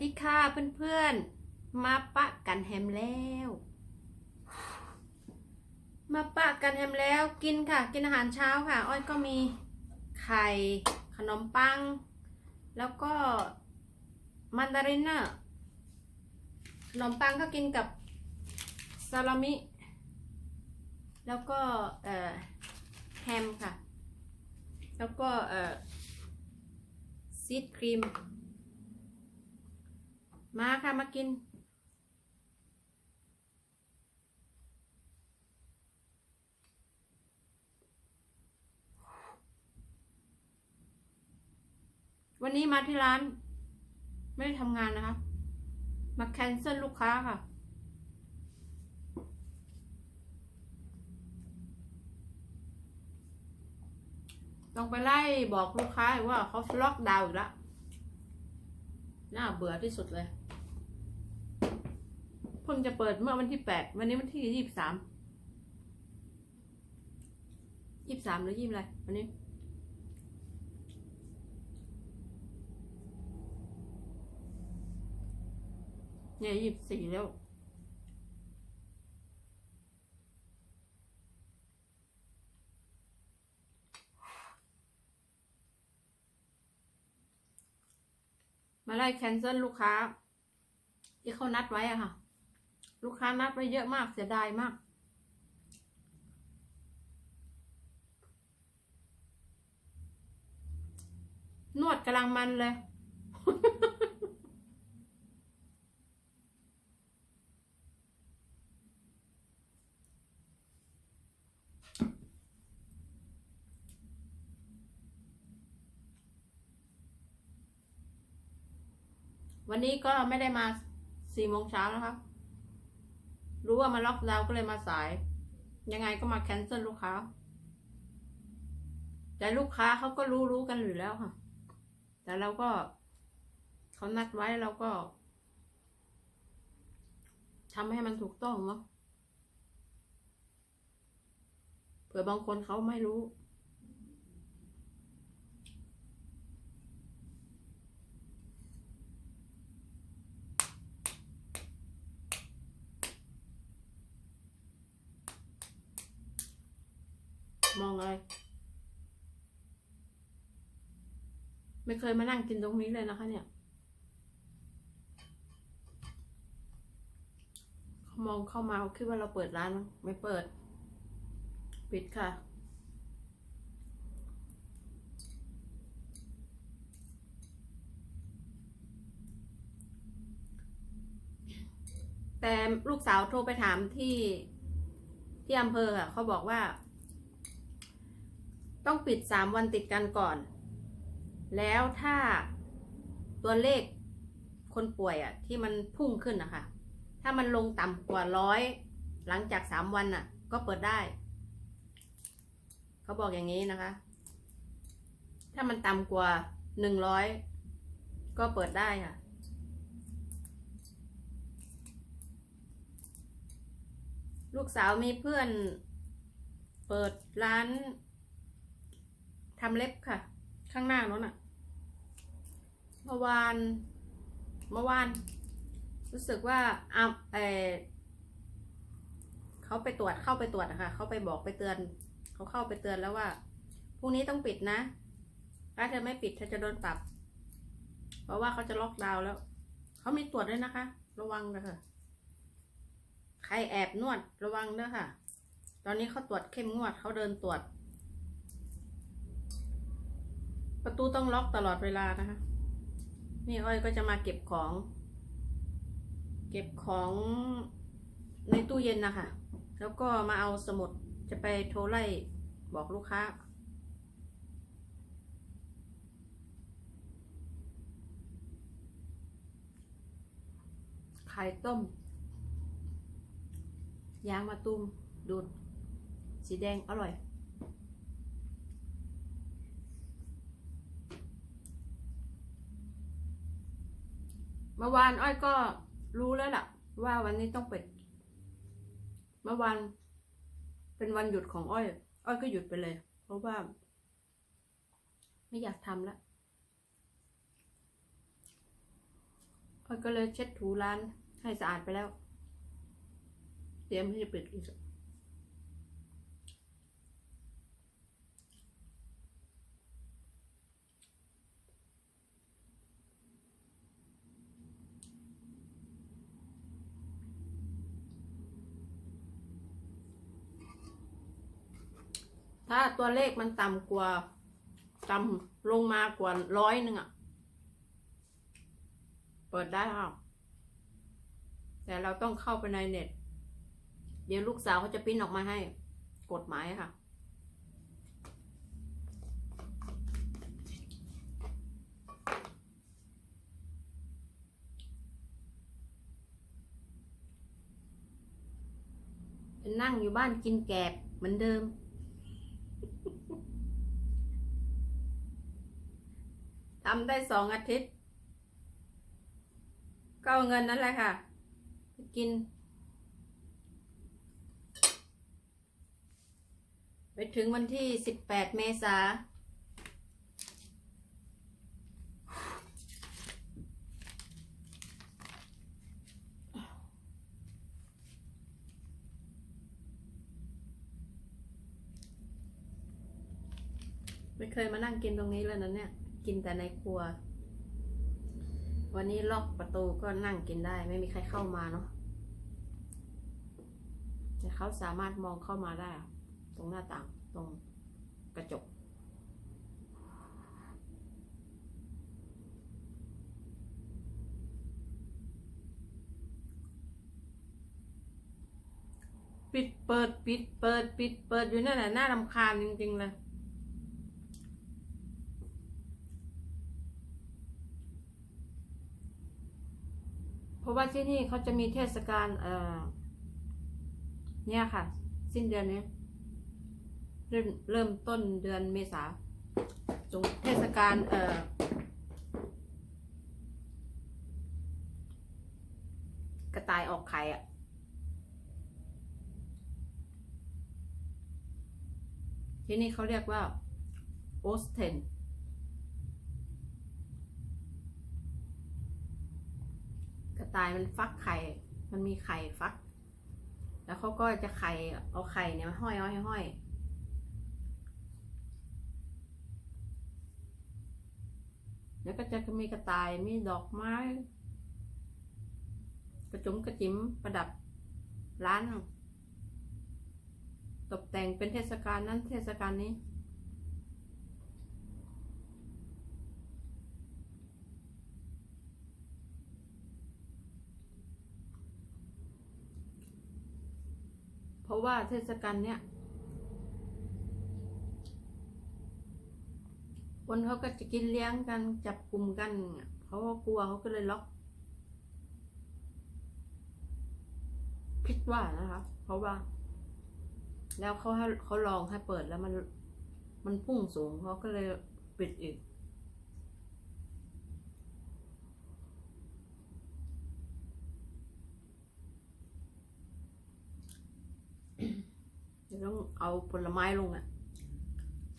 ดีค่ะเพื่อนๆ มาปะกันแฮมแล้ว มาปะกันแฮมแล้วกินค่ะ กินอาหารเช้าค่ะ อ้อยก็มีไข่ขนมปัง แล้วก็มันดารินน่ะขนมปังก็กินกับซาลามิ แล้วก็เอ่อแฮมค่ะ แล้วก็เอ่อซีดครีม มาค่ะมากิน วันนี้มาที่ร้าน ไม่ได้ทำงานนะคะ มาแคนเซิลลูกค้าค่ะต้องไปไล่บอกลูกค้าว่าเขาล็อกดาวน์อีกแล้วน่าเบื่อที่สุดเลย พิ่งจะเปิดเมื่อวันที่แปดวันนี้วันที่ยี่สิบสามยี่สิบสามหรือยี่สิบอะไรวันนี้เนี่ยยี่สิบสี่แล้วมาไล่แคนเซิลลูกค้า ที่เขานัดไว้อะค่ะ ลูกค้านัดไว้เยอะมากเสียดายมาก นวดกำลังมันเลย วันนี้ก็ไม่ได้มาสี่โมงเช้านะครับ รู้ว่ามาล็อกดาวน์ก็เลยมาสาย ยังไงก็มาแคนเซิลลูกค้า แต่ลูกค้าเขาก็รู้รู้กันอยู่แล้วค่ะ แต่เราก็เขานัดไว้เราก็ทำให้มันถูกต้องเนาะเผื่อบางคนเขาไม่รู้ มองอะไรไม่เคยมานั่งกินตรงนี้เลยนะคะ เนี่ยเขามองเข้ามาคิดว่าเราเปิดร้านไม่เปิด ปิดค่ะ แต่ลูกสาวโทรไปถามที่ที่อำเภอค่ะเขาบอกว่า ต้องปิดสามวันติดกันก่อน แล้วถ้าตัวเลขคนป่วยอะที่มันพุ่งขึ้นนะคะ ถ้ามันลงต่ำกว่าร้อยหลังจากสามวันน่ะก็เปิดได้ เขาบอกอย่างนี้นะคะ ถ้ามันต่ำกว่าหนึ่งร้อยก็เปิดได้ค่ะลูกสาวมีเพื่อนเปิดร้าน ทำเล็บค่ะ ข้างหน้านั้นอะเมื่อวานเมื่อวาน รู้สึกว่าอะเออเขาไปตรวจเข้าไปตรวจอะค่ะเขาไปบอกไปเตือน เขาเข้าไปเตือนแล้วว่าพรุ่งนี้ต้องปิดนะ ถ้าเธอไม่ปิดเธอจะโดนปรับ เพราะว่าเขาจะล็อกดาวน์แล้ว เขามีตรวจด้วยนะคะ ระวังนะค่ะ ใครแอบนวดระวังด้วยค่ะ ตอนนี้เขาตรวจเข้มงวดเขาเดินตรวจ ประตูต้องล็อกตลอดเวลานะคะ นี่อ้อยก็จะมาเก็บของ เก็บของในตู้เย็นนะคะ แล้วก็มาเอาสมุดจะไปโทรไล่บอกลูกค้า ไข่ต้ม ยางมาตุ้มดูด สีแดงอร่อย เมื่อวานอ้อยก็รู้แล้วล่ะ ว่าวันนี้ต้องเปิด เมื่อวานเป็นวันหยุดของอ้อย อ้อยก็หยุดไปเลย เพราะว่า ไม่อยากทำแล้วค่อยก็เลยเช็ดถูร้านให้สะอาดไปแล้ว เตรียมที่จะปิดอีก ถ้าตัวเลขมันต่ำกว่าต่ำลงมากว่าร้อยหนึ่งอะเปิดได้ครับแต่เราต้องเข้าไปในเน็ต เดี๋ยวลูกสาวเขาจะปริ้นออกมาให้กฎหมายค่ะ นั่งอยู่บ้านกินแกบเหมือนเดิม ทำได้สองอาทิตย์ ก็เอาเงินนั่นแหละค่ะไปกิน ไปถึงวันที่สิบแปดเมษาไม่เคยมานั่งกินตรงนี้เลยนะเนี่ย กินแต่ในครัว วันนี้ล็อกประตูก็นั่งกินได้ ไม่มีใครเข้ามาเนาะแต่เขาสามารถมองเข้ามาได้ ตรงหน้าต่างตรงกระจก ปิดเปิดปิดเปิดปิดเปิดอยู่นั่นแหละน่ารำคาญจริงๆเลย เพราะว่า ที่นี่เขาจะมีเทศกาลเอ่อเนี่ยค่ะ สิ้นเดือนนี้ เริ่มเริ่มต้นเดือนเมษาตรงเทศกาลเอ่อกระต่ายออกไข่อะที่นี่เขาเรียกว่าโอสเทน กระ ตายมันฟักไข่ มันมีไข่ฟัก แล้วเขาก็จะไข่เอาไข่เนี่ยมาห้อยห้อยห้อยแล้วก็จะมีกระต่ายมีดอกไม้ กระจุมกระจิ๋มประดับร้าน ตกแต่งเป็นเทศกาลนั้นเทศกาลนี้ เพราะ ว่าเทศกาลเนี้ยคนเขาก็จะกินเลี้ยงกันจับกลุ่มกันเขาก็กลัวเขาก็เลยล็อกคิดว่านะคะเพราะว่า แล้วเขาให้เขาลองให้เปิดแล้วมัน มันพุ่งสูงเขาก็เลยปิดอีก เดี๋ยว ต้องเอาผลไม้ลงอะ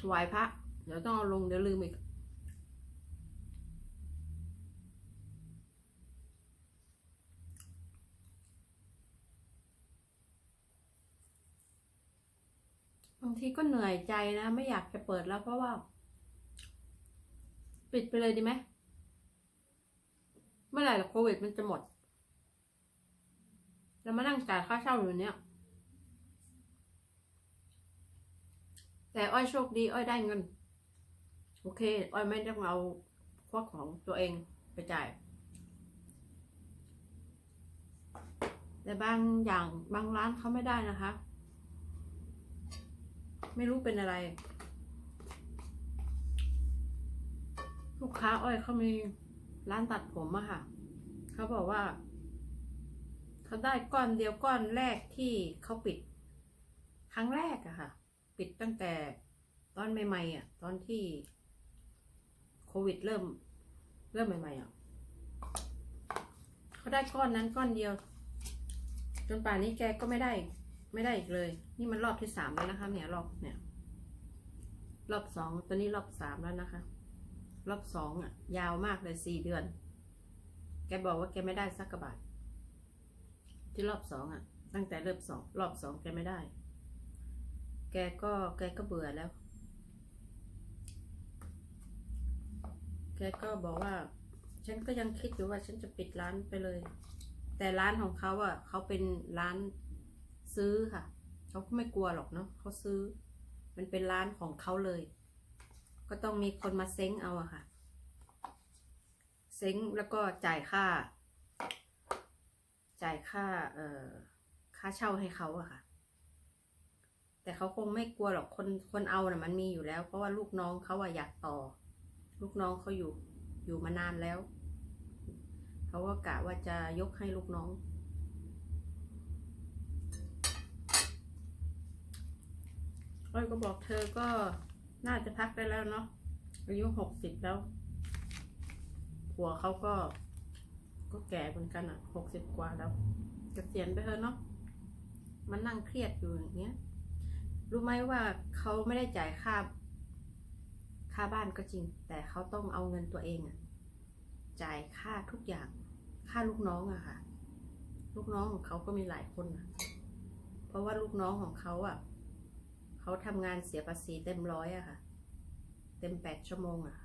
ถวายพระ เดี๋ยวต้องเอาลงเดี๋ยวลืมอีกบางทีก็เหนื่อยใจนะ ไม่อยากจะเปิดแล้วเพราะว่า ปิดไปเลยดีไหมเมื่อไหร่ละโควิดมันจะหมด แล้วมานั่งจ่ายค่าเช่าอยู่เนี่ย แต่อ้อยโชคดีอ้อยได้เงิน โอเค อ้อยไม่ต้องเอาพวกของตัวเองไปจ่าย แต่บางอย่างบางร้านเขาไม่ได้นะคะ ไม่รู้เป็นอะไร ลูกค้าอ้อยเขามีร้านตัดผมอะค่ะเขาบอกว่าเขาได้ก้อนเดียวก้อนแรกที่เขาปิด ครั้งแรกอะค่ะ ปิดตั้งแต่ตอนใหม่ๆอะ ตอนที่โควิดเริ่ม เริ่มใหม่ๆอะเขาได้ก้อนนั้นก้อนเดียว จนป่านนี้แกก็ไม่ได้ ไม่ได้อีกเลย นี่มันรอบที่สามแล้วนะคะ เนี่ยรอบเนี่ย รอบสองตัวนี้รอบสามแล้วนะคะ รอบสองอะ ยาวมากเลยสี่เดือน แกบอกว่าแกไม่ได้สักกระบาทที่รอบสองอะ ตั้งแต่เริ่มสองรอบสองแกไม่ได้ แกก็แกก็เบื่อแล้ว แกก็บอกว่า ฉันก็ยังคิดอยู่ว่าฉันจะปิดร้านไปเลย แต่ร้านของเขาอะเขาเป็นร้านซื้อค่ะ เขาก็ไม่กลัวหรอกเนาะเขาซื้อ มันเป็นร้านของเขาเลย ก็ต้องมีคนมาเซ้งเอาอะค่ะ เซ้งแล้วก็จ่ายค่า จ่ายค่า เอ่อ ค่าเช่าให้เขาอะค่ะ แต่เขาคงไม่กลัวหรอกคนคนเอาน่ะมันมีอยู่แล้ว เพราะว่าลูกน้องเขาอะอยากต่อ ลูกน้องเขาอยู่อยู่มานานแล้ว เขาก็กะว่าจะยกให้ลูกน้องอ้อยก็บอกเธอก็น่าจะพักได้แล้วเนาะอายุหกสิบแล้ว ผัวเขาก็ ก็แก่เหมือนกันอะหกสิบกว่าแล้วกเกษียณไปเถอะเนาะมันนั่งเครียดอยู่อย่างเงี้ย รู้ไหมว่าเขาไม่ได้จ่ายค่า ค่าบ้านก็จริง แต่เขาต้องเอาเงินตัวเองอะจ่ายค่าทุกอย่าง ค่าลูกน้องอะค่ะ ลูกน้องของเขาก็มีหลายคนอะเพราะว่าลูกน้องของเขาอะเขาทำงานเสียภาษีเต็มร้อยอะค่ะ เต็มแปดชั่วโมงอะ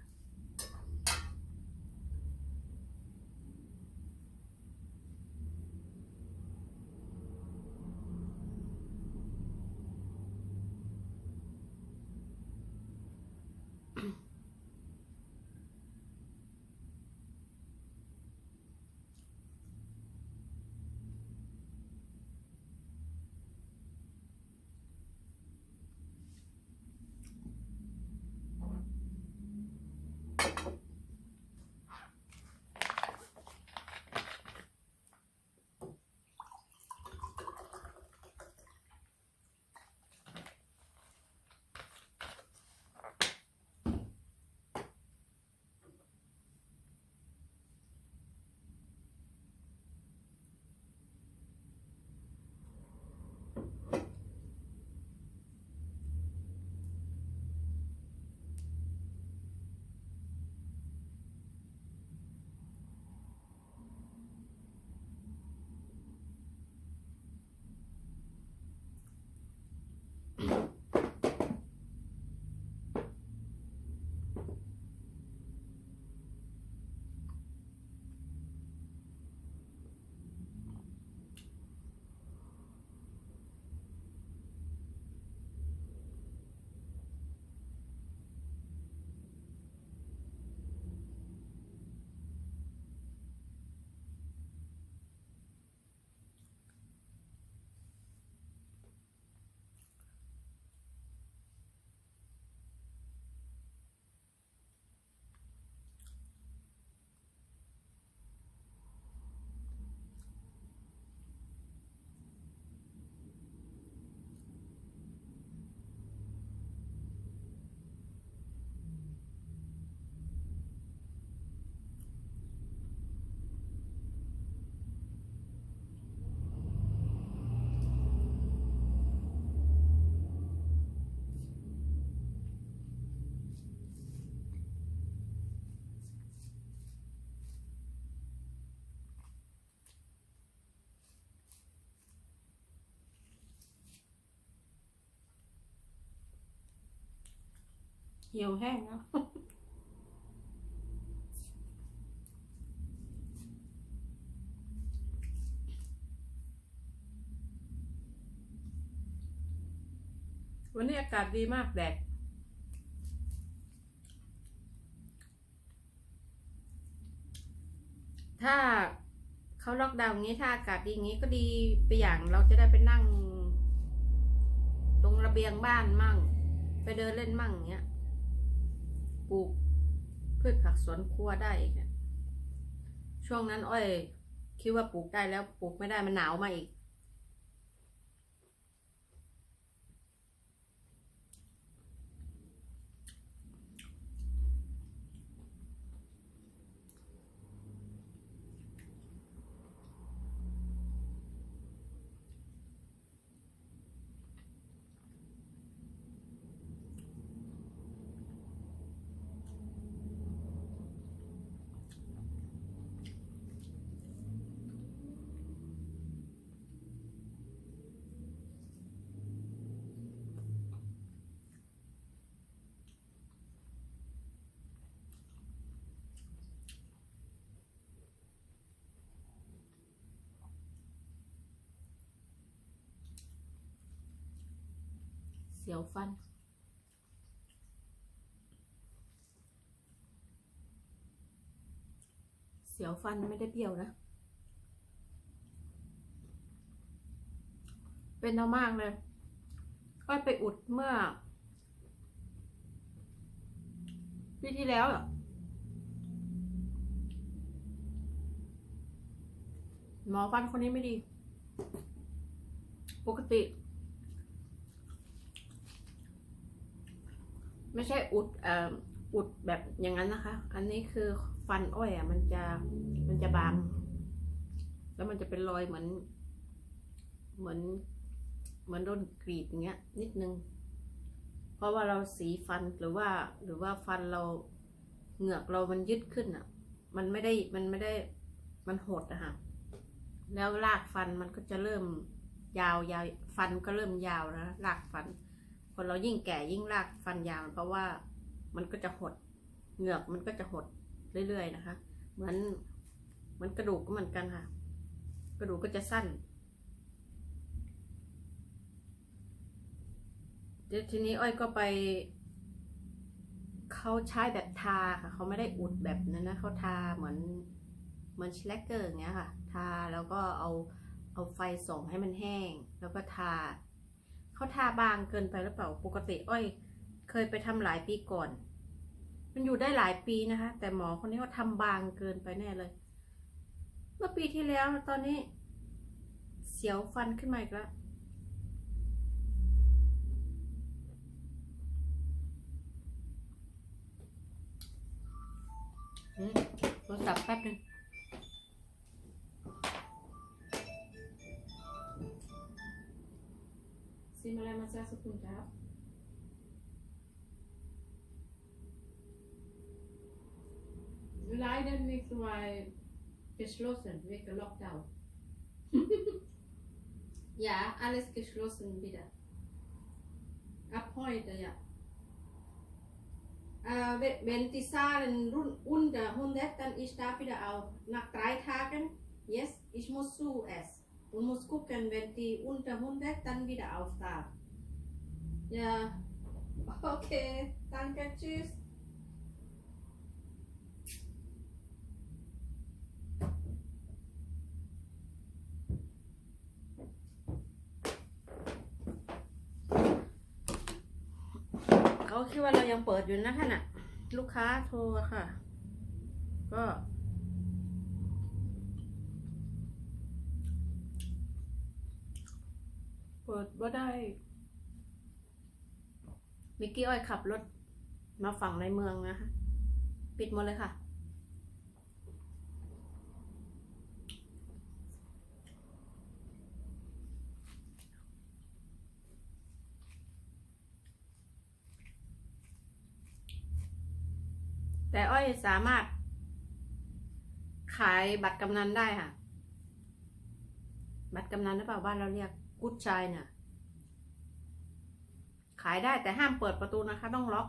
เหี่ยวแห้งแล้ววันนี้อากาศดีมากแดดถ้าเขาล็อกดาวน์งี้ถ้าอากาศดีงี้ก็ดีไปอย่างเราจะได้ไปนั่ง ตรงระเบียงบ้านมั่ง ไปเดินเล่นมั่งเงี้ย ปลูกพืชผักสวนครัวได้อีกอะช่วงนั้นอ้อย คิดว่าปลูกได้แล้วปลูกไม่ได้มันหนาวมาอีก สียวฟัน เสียวฟันไม่ได้เปรี้ยวนะ เป็นเอามากเลยก็ไปอุดเมื่อปีที่แล้วอะหมอฟันคนนี้ไม่ดี ปกติ ไม่ใช่อุดเอ่ออุดแบบอย่างนั้นนะคะ อันนี้คือฟันอ้อยอะมันจะมันจะบาง แล้วมันจะเป็นรอยเหมือน เหมือน เหมือนโดนกรีดอย่างเงี้ย นิดนึง เพราะว่าเราสีฟันหรือว่า หรือว่าฟันเราเหงือกเรามันยึดขึ้นอะ มันไม่ได้มันไม่ได้มันหดอะค่ะแล้วรากฟันมันก็จะเริ่มยาวยาวฟันก็เริ่มยาวนะรากฟัน คนเรายิ่งแก่ยิ่งรากฟันยาว เพราะว่ามันก็จะหดเหงือกมันก็จะหดเรื่อยๆนะคะ เหมือนเหมือนกระดูกก็เหมือนกันค่ะ กระดูกก็จะสั้นเดี๋ยวทีนี้อ้อยก็ไปเขาใช้แบบทาค่ะเขาไม่ได้อุดแบบนั้นนะเขาทาเหมือนเหมือนชแลกเกอร์อย่างเงี้ยค่ะ ทาแล้วก็เอาเอาไฟส่องให้มันแห้ง แล้วก็ทา เขาทาบางเกินไปหรือเปล่าปกติอ้อย เคยไปทำหลายปีก่อน มันอยู่ได้หลายปีนะคะ แต่หมอคนนี้เขาทำบางเกินไปแน่เลย เมื่อปีที่แล้วตอนนี้ เสียวฟันขึ้นมาอีกแล้วอืมโทรศัพท์แป๊บหนึง ซิมอะไรมาจ้าสุคุณครับ Leider nicht weil geschlossen wegen Lockdown. ja, alles geschlossen wieder. Ab heute, ja. Äh, wenn- wenn die Zahlen run- unter 100, dann ich darf wieder auf. Nach drei Tagen, yes, ich muss zu es. Und muss gucken, wenn die unter 100, dann wieder auf darf. Ja, okay, danke, tschüss. เขาคิดว่าเรายังเปิดอยู่นะท่านอะลูกค้าโทรค่ะ ก็ เปิดว่าได้ มิกกี้อ้อยขับรถมาฝั่งในเมืองนะคะ ปิดหมดเลยค่ะ แต่อ้อยสามารถ ขายบัตรกำนันได้ค่ะ บัตรกำนันหรือเปล่าบ้านเราเรียกกุ๊ดชายเนี่ยายได้แต่ห้ามเปิดประตูนะคะ ต้องล็อก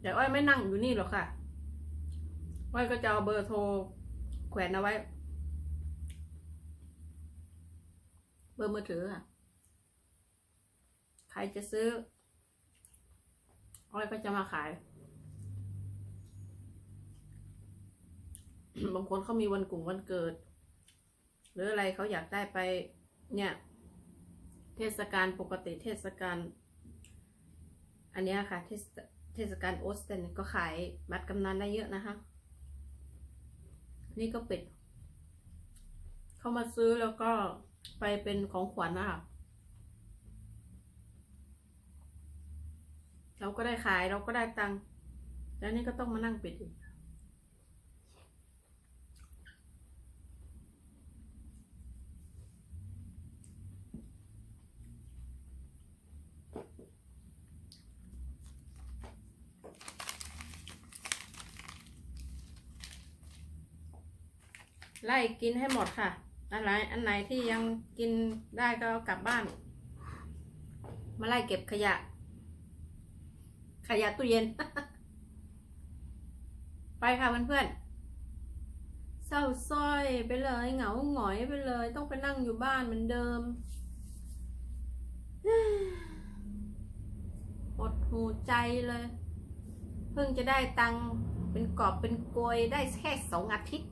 แต่อ้อยไม่นั่งอยู่นี่หรอกค่ะอ้อยก็จะเอาเบอร์โทรแขวนเอาไว้ เบอร์มือถือค่ะ ใครจะซื้อ อ้อยก็จะมาขาย บางคนเขามีวันกลุ่มวันเกิด หรืออะไรเขาอยากได้ไปเนี่ย เทศกาลปกติเทศกาลอันนี้ค่ะ เทศเทศกาลโอสเตนก็ขายบัตรกำนันได้เยอะนะคะ นี่ก็ปิดเข้ามาซื้อแล้วก็ไปเป็นของขวัญนะคะเราก็ได้ขายเราก็ได้ตังค์แล้วนี่ก็ต้องมานั่งปิดอีก ไล่กินให้หมดค่ะอะไรอันไหนที่ยังกินได้ก็กลับบ้าน มาไล่เก็บขยะ ขยะตู้เย็น ไปค่ะเพื่อนๆเศร้าส้อยไปเลยเหงาหงอยไปเลย ต้องไปนั่งอยู่บ้านเหมือนเดิมหดหูใจเลย เพิ่งจะได้ตังเป็นกอบเป็นโกยได้แค่สองอาทิตย์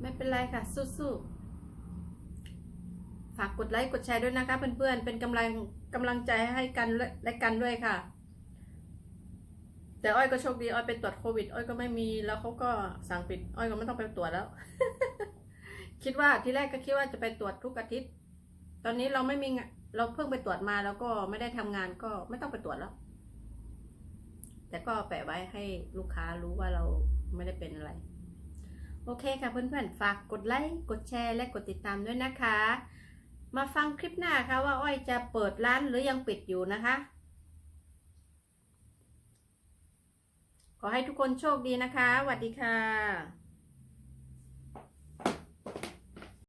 ไม่เป็นไรค่ะ สู้ๆ ฝากกดไลค์กดแชร์ด้วยนะคะ เพื่อนๆ เป็นกำลังกำลังใจให้กันและและกันด้วยค่ะ แต่อ้อยก็โชคดีอ้อยไปตรวจโควิด อ้อยก็ไม่มีแล้วเขาก็สั่งปิด อ้อยก็ไม่ต้องไปตรวจแล้ว คิดว่าที่แรกก็คิดว่าจะไปตรวจทุกอาทิตย์ ตอนนี้เราไม่มีเราเพิ่งไปตรวจมาแล้วก็ไม่ได้ทำงานก็ไม่ต้องไปตรวจแล้ว แต่ก็แปะไว้ให้ลูกค้ารู้ว่าเราไม่ได้เป็นอะไร โอเคค่ะเพื่อนๆ ฝากกดไลค์ กดแชร์ และกดติดตามด้วยนะคะ มาฟังคลิปหน้าค่ะว่าอ้อยจะเปิดร้านหรือยังปิดอยู่นะคะ ขอให้ทุกคนโชคดีนะคะสวัสดีค่ะ